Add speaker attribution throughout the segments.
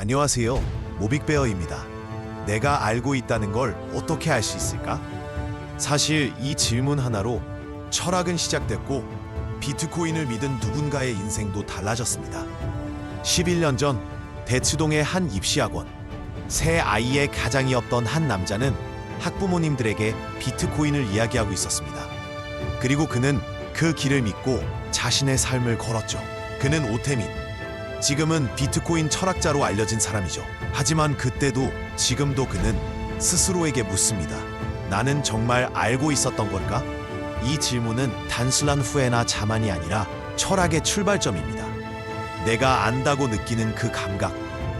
Speaker 1: 안녕하세요. 모빅베어입니다. 내가 알고 있다는 걸 어떻게 알 수 있을까? 사실 이 질문 하나로 철학은 시작됐고 비트코인을 믿은 누군가의 인생도 달라졌습니다. 11년 전 대치동의 한 입시학원 새 아이의 가장이었던 한 남자는 학부모님들에게 비트코인을 이야기하고 있었습니다. 그리고 그는 그 길을 믿고 자신의 삶을 걸었죠. 그는 오태민, 지금은 비트코인 철학자로 알려진 사람이죠. 하지만 그때도 지금도 그는 스스로에게 묻습니다. 나는 정말 알고 있었던 걸까? 이 질문은 단순한 후회나 자만이 아니라 철학의 출발점입니다. 내가 안다고 느끼는 그 감각,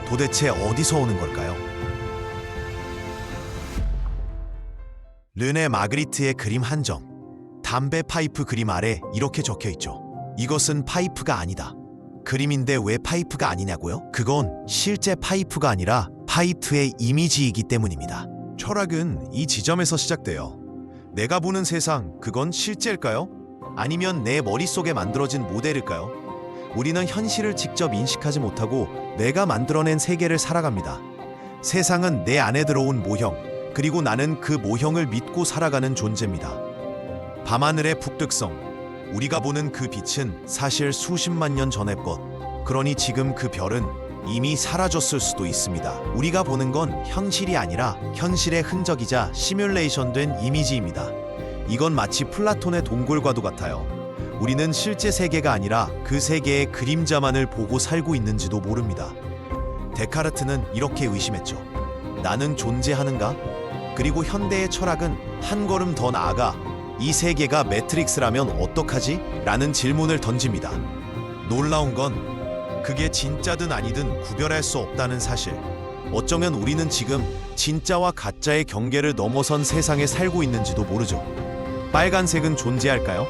Speaker 1: 도대체 어디서 오는 걸까요? 르네 마그리트의 그림 한정. 담배 파이프 그림 아래 이렇게 적혀 있죠. 이것은 파이프가 아니다. 그림인데 왜 파이프가 아니냐고요? 그건 실제 파이프가 아니라 파이프의 이미지이기 때문입니다. 철학은 이 지점에서 시작돼요. 내가 보는 세상, 그건 실제일까요? 아니면 내 머릿속에 만들어진 모델일까요? 우리는 현실을 직접 인식하지 못하고 내가 만들어낸 세계를 살아갑니다. 세상은 내 안에 들어온 모형, 그리고 나는 그 모형을 믿고 살아가는 존재입니다. 밤하늘의 북극성, 우리가 보는 그 빛은 사실 수십만 년 전의 것. 그러니 지금 그 별은 이미 사라졌을 수도 있습니다. 우리가 보는 건 현실이 아니라 현실의 흔적이자 시뮬레이션 된 이미지입니다. 이건 마치 플라톤의 동굴과도 같아요. 우리는 실제 세계가 아니라 그 세계의 그림자만을 보고 살고 있는지도 모릅니다. 데카르트는 이렇게 의심했죠. 나는 존재하는가? 그리고 현대의 철학은 한 걸음 더 나아가 이 세계가 매트릭스라면 어떡하지? 라는 질문을 던집니다. 놀라운 건 그게 진짜든 아니든 구별할 수 없다는 사실. 어쩌면 우리는 지금 진짜와 가짜의 경계를 넘어선 세상에 살고 있는지도 모르죠. 빨간색은 존재할까요?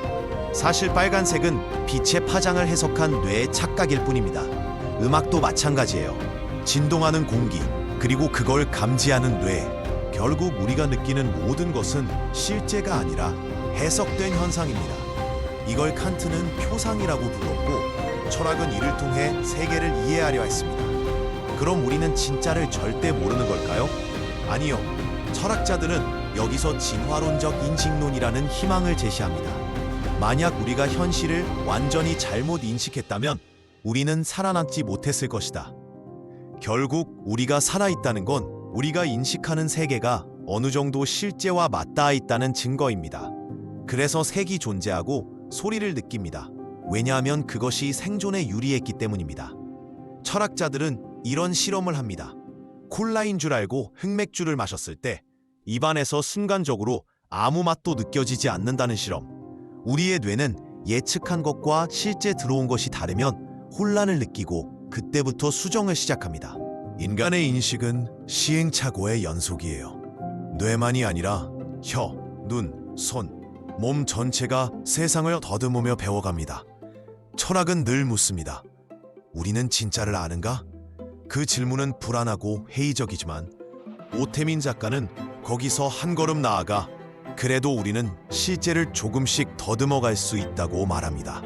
Speaker 1: 사실 빨간색은 빛의 파장을 해석한 뇌의 착각일 뿐입니다. 음악도 마찬가지예요. 진동하는 공기, 그리고 그걸 감지하는 뇌. 결국 우리가 느끼는 모든 것은 실제가 아니라 해석된 현상입니다. 이걸 칸트는 표상이라고 불렀고 철학은 이를 통해 세계를 이해하려 했습니다. 그럼 우리는 진짜를 절대 모르는 걸까요? 아니요. 철학자들은 여기서 진화론적 인식론이라는 희망을 제시합니다. 만약 우리가 현실을 완전히 잘못 인식했다면 우리는 살아남지 못했을 것이다. 결국 우리가 살아있다는 건 우리가 인식하는 세계가 어느 정도 실제와 맞닿아 있다는 증거입니다. 그래서 색이 존재하고 소리를 느낍니다. 왜냐하면 그것이 생존에 유리했기 때문입니다. 철학자들은 이런 실험을 합니다. 콜라인 줄 알고 흑맥주를 마셨을 때 입안에서 순간적으로 아무 맛도 느껴지지 않는다는 실험. 우리의 뇌는 예측한 것과 실제 들어온 것이 다르면 혼란을 느끼고 그때부터 수정을 시작합니다. 인간의 인식은 시행착오의 연속이에요. 뇌만이 아니라 혀, 눈, 손, 몸 전체가 세상을 더듬으며 배워갑니다. 철학은 늘 묻습니다. 우리는 진짜를 아는가? 그 질문은 불안하고 회의적이지만 오태민 작가는 거기서 한 걸음 나아가 그래도 우리는 실제를 조금씩 더듬어 갈 수 있다고 말합니다.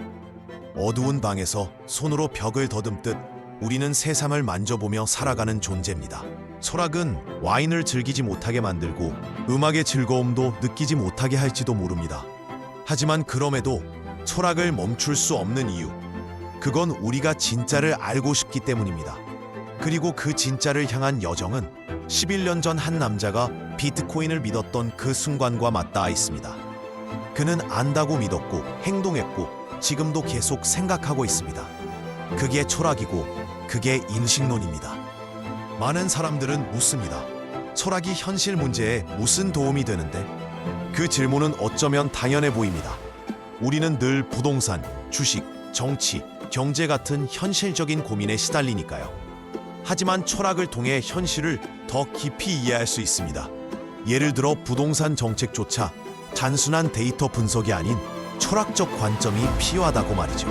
Speaker 1: 어두운 방에서 손으로 벽을 더듬듯 우리는 세상을 만져보며 살아가는 존재입니다. 철학은 와인을 즐기지 못하게 만들고 음악의 즐거움도 느끼지 못하게 할지도 모릅니다. 하지만 그럼에도 철학을 멈출 수 없는 이유. 그건 우리가 진짜를 알고 싶기 때문입니다. 그리고 그 진짜를 향한 여정은 11년 전 한 남자가 비트코인을 믿었던 그 순간과 맞닿아 있습니다. 그는 안다고 믿었고 행동했고 지금도 계속 생각하고 있습니다. 그게 철학이고 그게 인식론입니다. 많은 사람들은 묻습니다. 철학이 현실 문제에 무슨 도움이 되는데? 그 질문은 어쩌면 당연해 보입니다. 우리는 늘 부동산, 주식, 정치, 경제 같은 현실적인 고민에 시달리니까요. 하지만 철학을 통해 현실을 더 깊이 이해할 수 있습니다. 예를 들어 부동산 정책조차 단순한 데이터 분석이 아닌 철학적 관점이 필요하다고 말이죠.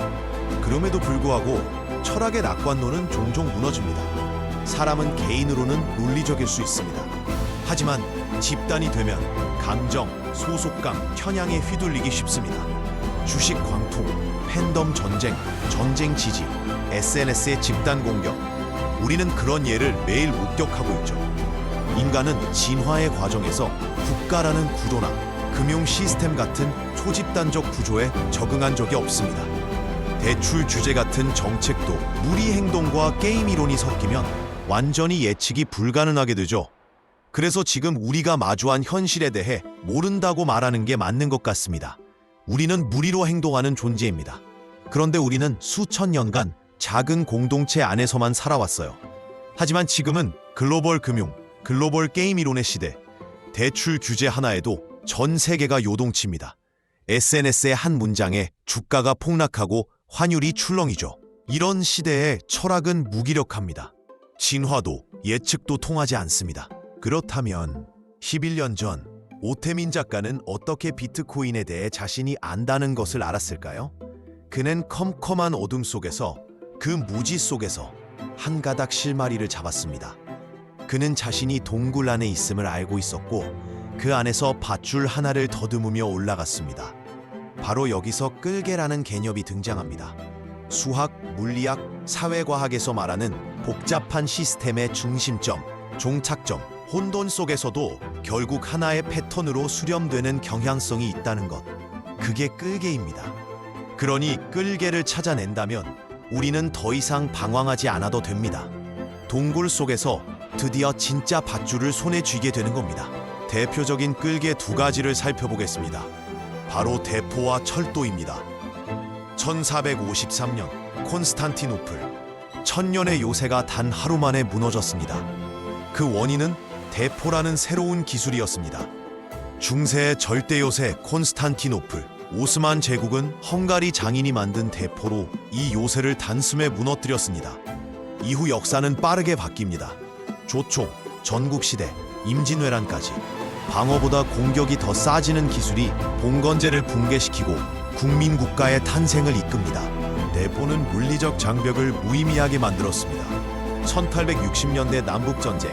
Speaker 1: 그럼에도 불구하고 철학의 낙관론은 종종 무너집니다. 사람은 개인으로는 논리적일 수 있습니다. 하지만 집단이 되면 감정, 소속감, 편향에 휘둘리기 쉽습니다. 주식 광풍, 팬덤 전쟁, 전쟁 지지, SNS의 집단 공격. 우리는 그런 예를 매일 목격하고 있죠. 인간은 진화의 과정에서 국가라는 구도나 금융 시스템 같은 초집단적 구조에 적응한 적이 없습니다. 대출 규제 같은 정책도 무리 행동과 게임 이론이 섞이면 완전히 예측이 불가능하게 되죠. 그래서 지금 우리가 마주한 현실에 대해 모른다고 말하는 게 맞는 것 같습니다. 우리는 무리로 행동하는 존재입니다. 그런데 우리는 수천 년간 작은 공동체 안에서만 살아왔어요. 하지만 지금은 글로벌 금융, 글로벌 게임 이론의 시대, 대출 규제 하나에도 전 세계가 요동칩니다. SNS의 한 문장에 주가가 폭락하고 환율이 출렁이죠. 이런 시대에 철학은 무기력합니다. 진화도 예측도 통하지 않습니다. 그렇다면 11년 전 오태민 작가는 어떻게 비트코인에 대해 자신이 안다는 것을 알았을까요? 그는 컴컴한 어둠 속에서 그 무지 속에서 한 가닥 실마리를 잡았습니다. 그는 자신이 동굴 안에 있음을 알고 있었고 그 안에서 밧줄 하나를 더듬으며 올라갔습니다. 바로 여기서 끌개라는 개념이 등장합니다. 수학, 물리학, 사회과학에서 말하는 복잡한 시스템의 중심점, 종착점, 혼돈 속에서도 결국 하나의 패턴으로 수렴되는 경향성이 있다는 것. 그게 끌개입니다. 그러니 끌개를 찾아낸다면 우리는 더 이상 방황하지 않아도 됩니다. 동굴 속에서 드디어 진짜 밧줄을 손에 쥐게 되는 겁니다. 대표적인 끌개 두 가지를 살펴보겠습니다. 바로 대포와 철도입니다. 1453년 콘스탄티노플 천년의 요새가 단 하루 만에 무너졌습니다. 그 원인은 대포라는 새로운 기술이었습니다. 중세의 절대 요새 콘스탄티노플 오스만 제국은 헝가리 장인이 만든 대포로 이 요새를 단숨에 무너뜨렸습니다. 이후 역사는 빠르게 바뀝니다. 조총, 전국시대, 임진왜란까지 방어보다 공격이 더 싸지는 기술이 봉건제를 붕괴시키고 국민국가의 탄생을 이끕니다. 대포는 물리적 장벽을 무의미하게 만들었습니다. 1860년대 남북전쟁,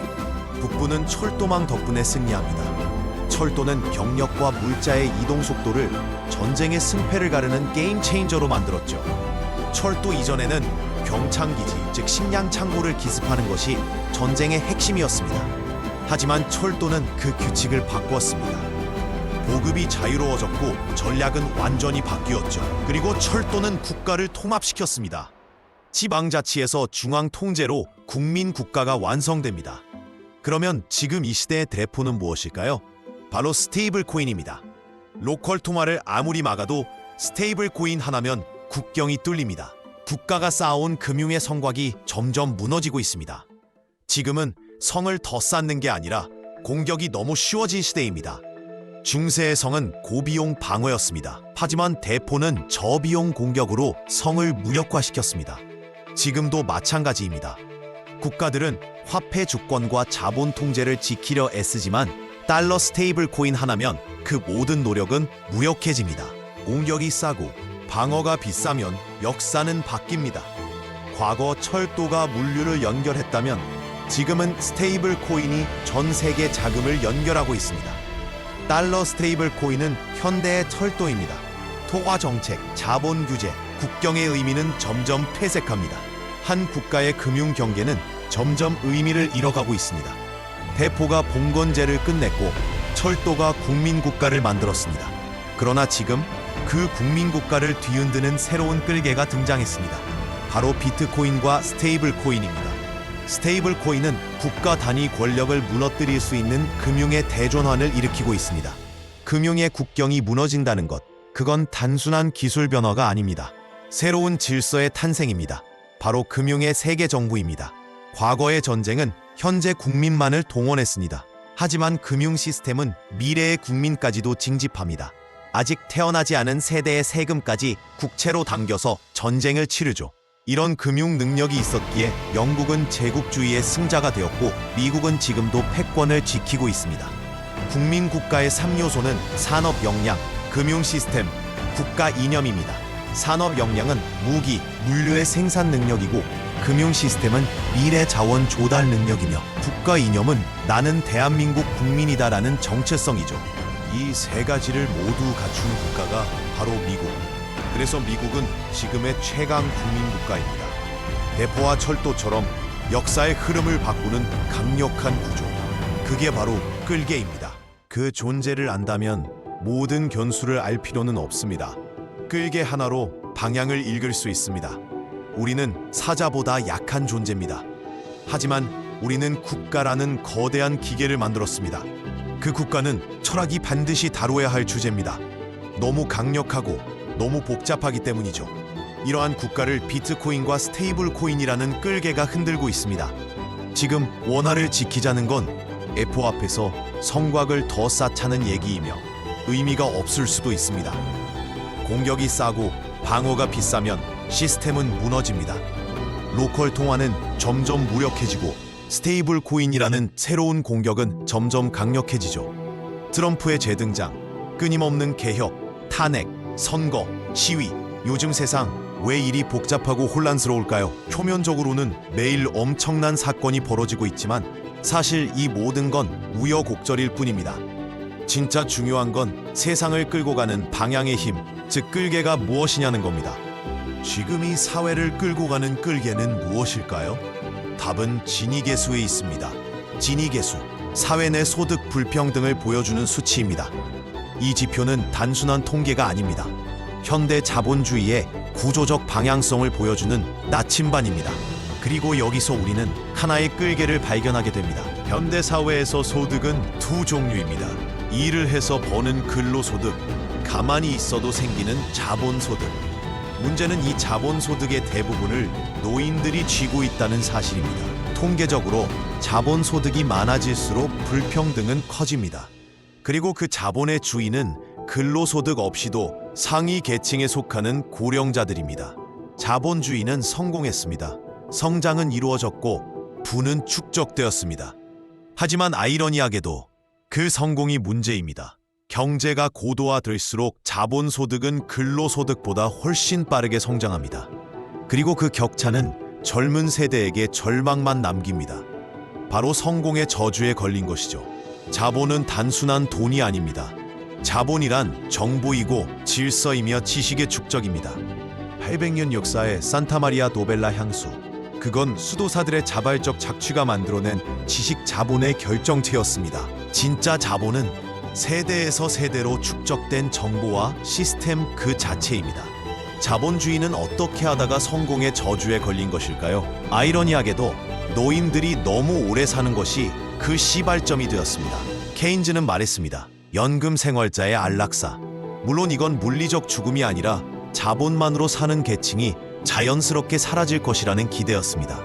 Speaker 1: 북부는 철도망 덕분에 승리합니다. 철도는 경력과 물자의 이동 속도를 전쟁의 승패를 가르는 게임 체인저로 만들었죠. 철도 이전에는 경창기지, 즉 식량 창고를 기습하는 것이 전쟁의 핵심이었습니다. 하지만 철도는 그 규칙을 바꾸었습니다. 보급이 자유로워졌고 전략은 완전히 바뀌었죠. 그리고 철도는 국가를 통합시켰습니다. 지방자치에서 중앙 통제로 국민 국가가 완성됩니다. 그러면 지금 이 시대의 대포는 무엇일까요? 바로 스테이블 코인입니다. 로컬 통화를 아무리 막아도 스테이블 코인 하나면 국경이 뚫립니다. 국가가 쌓아온 금융의 성곽이 점점 무너지고 있습니다. 지금은 성을 더 쌓는 게 아니라 공격이 너무 쉬워진 시대입니다. 중세의 성은 고비용 방어였습니다. 하지만 대포는 저비용 공격으로 성을 무력화시켰습니다. 지금도 마찬가지입니다. 국가들은 화폐 주권과 자본 통제를 지키려 애쓰지만 달러 스테이블 코인 하나면 그 모든 노력은 무력해집니다. 공격이 싸고 방어가 비싸면 역사는 바뀝니다. 과거 철도가 물류를 연결했다면 지금은 스테이블 코인이 전 세계 자금을 연결하고 있습니다. 달러 스테이블 코인은 현대의 철도입니다. 통화 정책, 자본 규제, 국경의 의미는 점점 퇴색합니다. 한 국가의 금융 경계는 점점 의미를 잃어가고 있습니다. 대포가 봉건제를 끝냈고 철도가 국민 국가를 만들었습니다. 그러나 지금 그 국민 국가를 뒤흔드는 새로운 끌개가 등장했습니다. 바로 비트코인과 스테이블 코인입니다. 스테이블 코인은 국가 단위 권력을 무너뜨릴 수 있는 금융의 대전환을 일으키고 있습니다. 금융의 국경이 무너진다는 것, 그건 단순한 기술 변화가 아닙니다. 새로운 질서의 탄생입니다. 바로 금융의 세계 정부입니다. 과거의 전쟁은 현재 국민만을 동원했습니다. 하지만 금융 시스템은 미래의 국민까지도 징집합니다. 아직 태어나지 않은 세대의 세금까지 국채로 당겨서 전쟁을 치르죠. 이런 금융 능력이 있었기에 영국은 제국주의의 승자가 되었고 미국은 지금도 패권을 지키고 있습니다. 국민 국가의 3요소는 산업 역량, 금융 시스템, 국가 이념입니다. 산업 역량은 무기, 물류의 생산 능력이고 금융 시스템은 미래 자원 조달 능력이며 국가 이념은 나는 대한민국 국민이다라는 정체성이죠. 이 세 가지를 모두 갖춘 국가가 바로 미국. 그래서 미국은 지금의 최강 국민 국가입니다. 대포와 철도처럼 역사의 흐름을 바꾸는 강력한 구조. 그게 바로 끌개입니다. 그 존재를 안다면 모든 변수를 알 필요는 없습니다. 끌개 하나로 방향을 읽을 수 있습니다. 우리는 사자보다 약한 존재입니다. 하지만 우리는 국가라는 거대한 기계를 만들었습니다. 그 국가는 철학이 반드시 다루어야 할 주제입니다. 너무 강력하고 너무 복잡하기 때문이죠. 이러한 국가를 비트코인과 스테이블 코인이라는 끌개가 흔들고 있습니다. 지금 원화를 지키자는 건 F 앞에서 성곽을 더 쌓자는 얘기이며 의미가 없을 수도 있습니다. 공격이 싸고 방어가 비싸면 시스템은 무너집니다. 로컬 통화는 점점 무력해지고 스테이블 코인이라는 새로운 공격은 점점 강력해지죠. 트럼프의 재등장, 끊임없는 개혁, 탄핵, 선거, 시위, 요즘 세상 왜 이리 복잡하고 혼란스러울까요? 표면적으로는 매일 엄청난 사건이 벌어지고 있지만 사실 이 모든 건 우여곡절일 뿐입니다. 진짜 중요한 건 세상을 끌고 가는 방향의 힘, 즉 끌개가 무엇이냐는 겁니다. 지금 이 사회를 끌고 가는 끌개는 무엇일까요? 답은 진위계수에 있습니다. 진위계수, 사회 내 소득 불평등을 보여주는 수치입니다. 이 지표는 단순한 통계가 아닙니다. 현대 자본주의의 구조적 방향성을 보여주는 나침반입니다. 그리고 여기서 우리는 하나의 끌개를 발견하게 됩니다. 현대 사회에서 소득은 두 종류입니다. 일을 해서 버는 근로소득, 가만히 있어도 생기는 자본소득. 문제는 이 자본소득의 대부분을 노인들이 쥐고 있다는 사실입니다. 통계적으로 자본소득이 많아질수록 불평등은 커집니다. 그리고 그 자본의 주인은 근로소득 없이도 상위 계층에 속하는 고령자들입니다. 자본주의는 성공했습니다. 성장은 이루어졌고 부는 축적되었습니다. 하지만 아이러니하게도 그 성공이 문제입니다. 경제가 고도화될수록 자본소득은 근로소득보다 훨씬 빠르게 성장합니다. 그리고 그 격차는 젊은 세대에게 절망만 남깁니다. 바로 성공의 저주에 걸린 것이죠. 자본은 단순한 돈이 아닙니다. 자본이란 정보이고 질서이며 지식의 축적입니다. 800년 역사의 산타마리아 도벨라 향수. 그건 수도사들의 자발적 착취가 만들어낸 지식 자본의 결정체였습니다. 진짜 자본은 세대에서 세대로 축적된 정보와 시스템 그 자체입니다. 자본주의는 어떻게 하다가 성공의 저주에 걸린 것일까요? 아이러니하게도 노인들이 너무 오래 사는 것이 그 시발점이 되었습니다. 케인즈는 말했습니다. 연금 생활자의 안락사. 물론 이건 물리적 죽음이 아니라 자본만으로 사는 계층이 자연스럽게 사라질 것이라는 기대였습니다.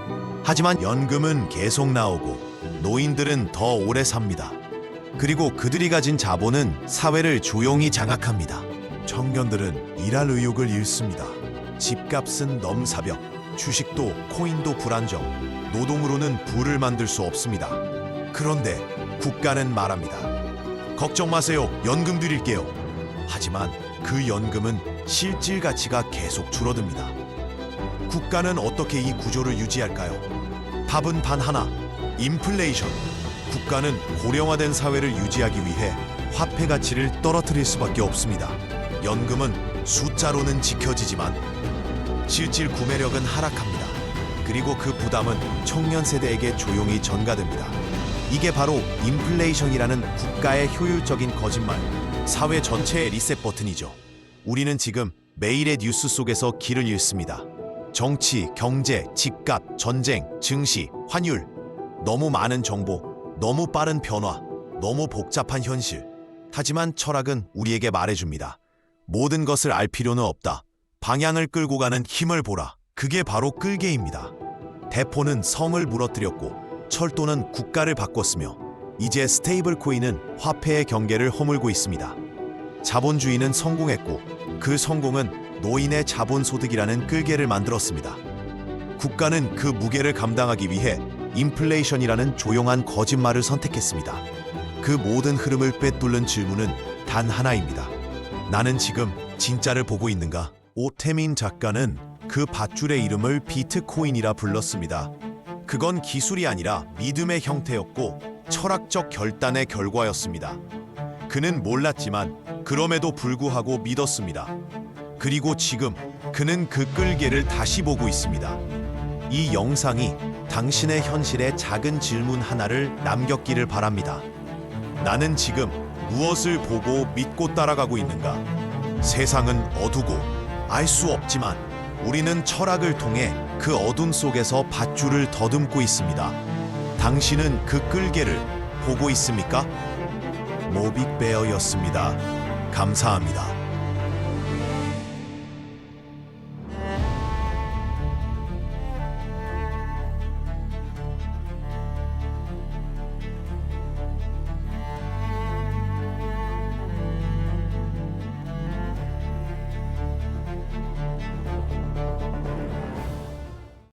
Speaker 1: 하지만 연금은 계속 나오고 노인들은 더 오래 삽니다. 그리고 그들이 가진 자본은 사회를 조용히 장악합니다. 청년들은 일할 의욕을 잃습니다. 집값은 넘사벽, 주식도 코인도 불안정, 노동으로는 부를 만들 수 없습니다. 그런데 국가는 말합니다. 걱정 마세요. 연금 드릴게요. 하지만 그 연금은 실질 가치가 계속 줄어듭니다. 국가는 어떻게 이 구조를 유지할까요? 답은 단 하나. 인플레이션. 국가는 고령화된 사회를 유지하기 위해 화폐 가치를 떨어뜨릴 수밖에 없습니다. 연금은 숫자로는 지켜지지만 실질 구매력은 하락합니다. 그리고 그 부담은 청년 세대에게 조용히 전가됩니다. 이게 바로 인플레이션이라는 국가의 효율적인 거짓말, 사회 전체의 리셋 버튼이죠. 우리는 지금 매일의 뉴스 속에서 길을 잃습니다. 정치, 경제, 집값, 전쟁, 증시, 환율. 너무 많은 정보, 너무 빠른 변화, 너무 복잡한 현실. 하지만 철학은 우리에게 말해줍니다. 모든 것을 알 필요는 없다. 방향을 끌고 가는 힘을 보라. 그게 바로 끌개입니다. 대포는 성을 무너뜨렸고 철도는 국가를 바꿨으며 이제 스테이블 코인은 화폐의 경계를 허물고 있습니다. 자본주의는 성공했고 그 성공은 노인의 자본소득이라는 끌개를 만들었습니다. 국가는 그 무게를 감당하기 위해 인플레이션이라는 조용한 거짓말을 선택했습니다. 그 모든 흐름을 빼뚫는 질문은 단 하나입니다. 나는 지금 진짜를 보고 있는가? 오태민 작가는 그 밧줄의 이름을 비트코인이라 불렀습니다. 그건 기술이 아니라 믿음의 형태였고 철학적 결단의 결과였습니다. 그는 몰랐지만 그럼에도 불구하고 믿었습니다. 그리고 지금 그는 그 끌개를 다시 보고 있습니다. 이 영상이 당신의 현실에 작은 질문 하나를 남겼기를 바랍니다. 나는 지금 무엇을 보고 믿고 따라가고 있는가? 세상은 어두고 알 수 없지만 우리는 철학을 통해 그 어둠 속에서 밧줄을 더듬고 있습니다. 당신은 그 끌개를 보고 있습니까? 모빅베어였습니다. 감사합니다.